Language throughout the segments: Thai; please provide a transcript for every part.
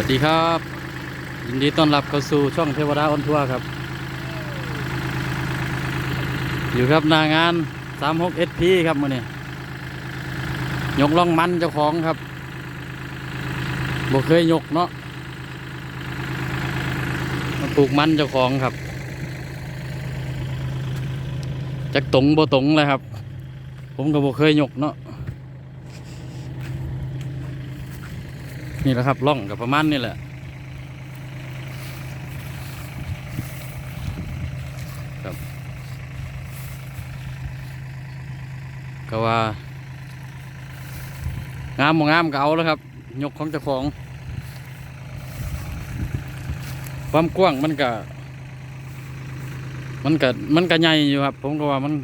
วัสดีครับ ยินดีต้อนรับเข้าสู่ช่องเทวดาออนทัวร์ครับ อยู่ครับหน้างาน 36 SP ครับมื่อนี้ยกล่องมันเจ้าของครับบ่เคยยกเนาะมาปลูกมันเจ้าของครับจักตรงบ่ตรงเลยครับ ผมก็บ่เคยยกเนาะ นี่แหละครับล่องกับประมาณนี่แหละครับก็ว่างามบ่งามก็เอาแล้วครับ ยกของเจ้าของ ความกว้างมันก็มันก็มันก็ใหญ่อยู่ครับ ผมก็ว่ามัน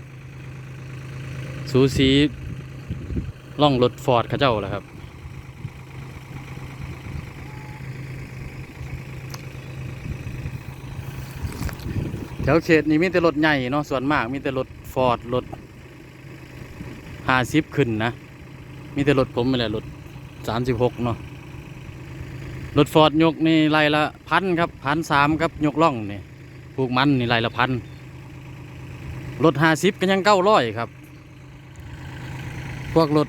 สูสีล่องรถฟอร์ดเขาเจ้าแหละครับ แถวเขตนี้มีแต่รถใหญ่เนาะส่วนมากมีแต่รถฟอร์ดรถห้าสิบขึ้นนะ มีแต่รถผมนี่แหละรถสามสิบหกเนาะรถฟอร์ดยกนี่ไล่ละพันครับพันสามครับยกล่องนี่ปลูกมันนี่ไล่ละพันรถห้าสิบก็ยังเก้าร้อยครับ พวกรถ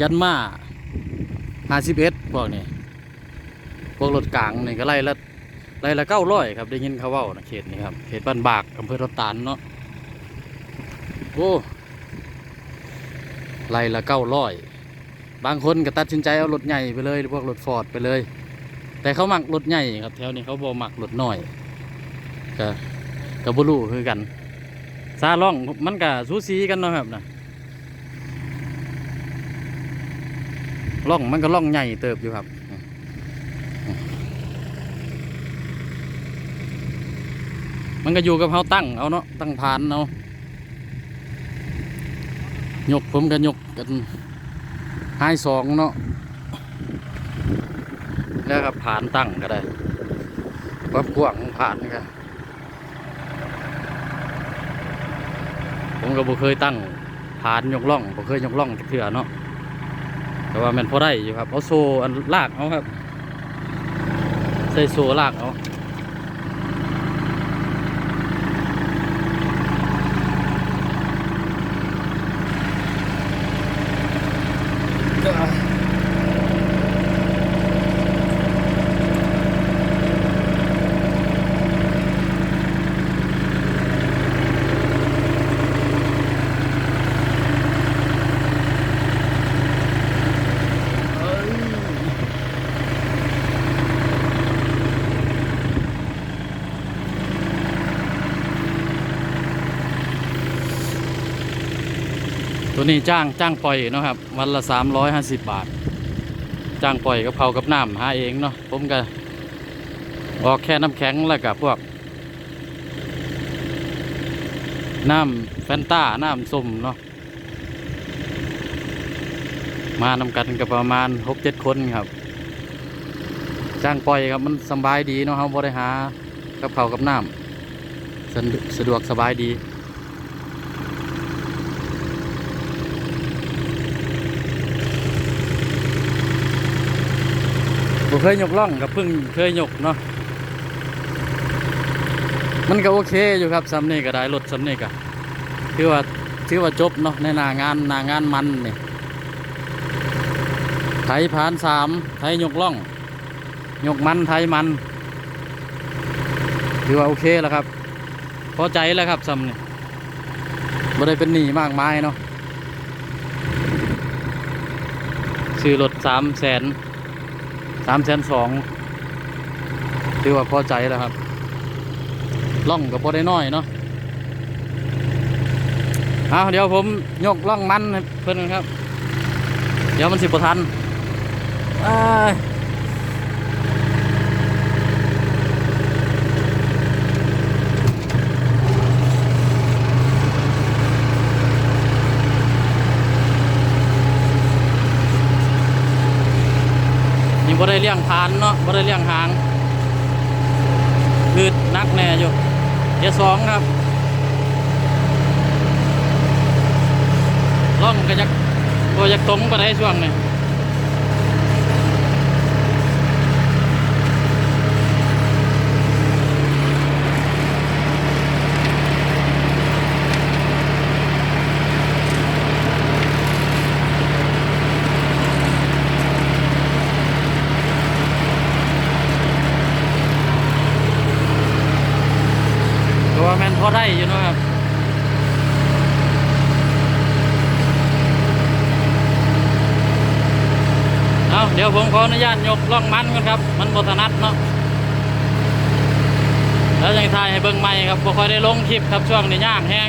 ยันมาห้าสิบเอ็ดพวกนี้พวกรถกลางนี่ก็ไล่ละ ไรละเก้าร้อยครับได้ยินเขาเว่านะเขตนี้ครับเขตบ้านบากอำเภอรถตานเนาะโอ้ไรละเก้าร้อยบางคนก็ตัดสินใจเอารถใหญ่ไปเลยหรือพวกรถฟอร์ดไปเลย แต่เขาหมักรถใหญ่ครับ แถวนี้เขาบอหมักรถน้อยก็กับบลูคือกันซาล่องมันก็สูสีกันเนาะครับนะล่องมันก็ล่องใหญ่เติบอยู่ครับ มันก็อยู่กับเขาตั้งเอาเนาะตั้งผานเอายกผมก็ยกกันห้สองเนาะแล้วก็ผานตั้งก็ได้วามกว้างของผานนี่ครับผมก็บ่เคยตั้งผานยกล่องบ่เคยยกล่องเถื่อเนาะแต่ว่ามันพอได้อยู่ครับเอาโซ่อันลากเอาครับ ใส่โซ่ลากเอา ตัวนี้จ้างจ้างปล่อยเนาะครับ วันละสามร้อยห้าสิบบาท จ้างปล่อยกับเผากับน้ำหาเองเนาะผมก็ออกแค่น้ำแข็งแล้วกับพวก น้ำแฟนต้า น้ำส้มเนาะมานำกันกับประมาณหกเจ็ดคนครับ จ้างปล่อยครับมันสบายดีเนาะเขาบบริหากับเผากับน้ำสสะดวกสบายดี ผมเคยยกล่องกับเพิ่งเคยยกเนาะมันก็โอเคอยู่ครับซัมนี่ก็ได้รถซัมนี่ก็ถือว่าถือว่าจบเนาะในหนางานหนางานมันนี่ไถผ่านสามไถยกล่อง ยกมันไถมันถือว่าโอเคแล้วครับพอใจแล้วครับซัมนี่บ่ได้เป็นหนี้มากมายเนาะซื้อรถสามแสนามแสนสองถือว่าพอใจแล้วครับล่องกับพอได้น้อยเนาะเอาเดี๋ยวผมยกล่องมันเพื่อนครับ เดี๋ยวมันสิบทันอ้า บ่ได้เลี้ยงพานเนาะบ่ได้เลี้ยงหางพืดนักแน่อยู่เดี๋ยวสองครับล่องก็จะบ่อยากตรงไปได้ช่วงนี้ ได้อยู่นะครับเอาเดี๋ยวผมขออนุญาตยกล่องมันก่อนครับ มันบถนัดเนาะแล้วยังถ่ายให้เบิ่งใหม่ครับบ่ค่อยได้ลงคลิปครับช่วงนี้ยากแห้ง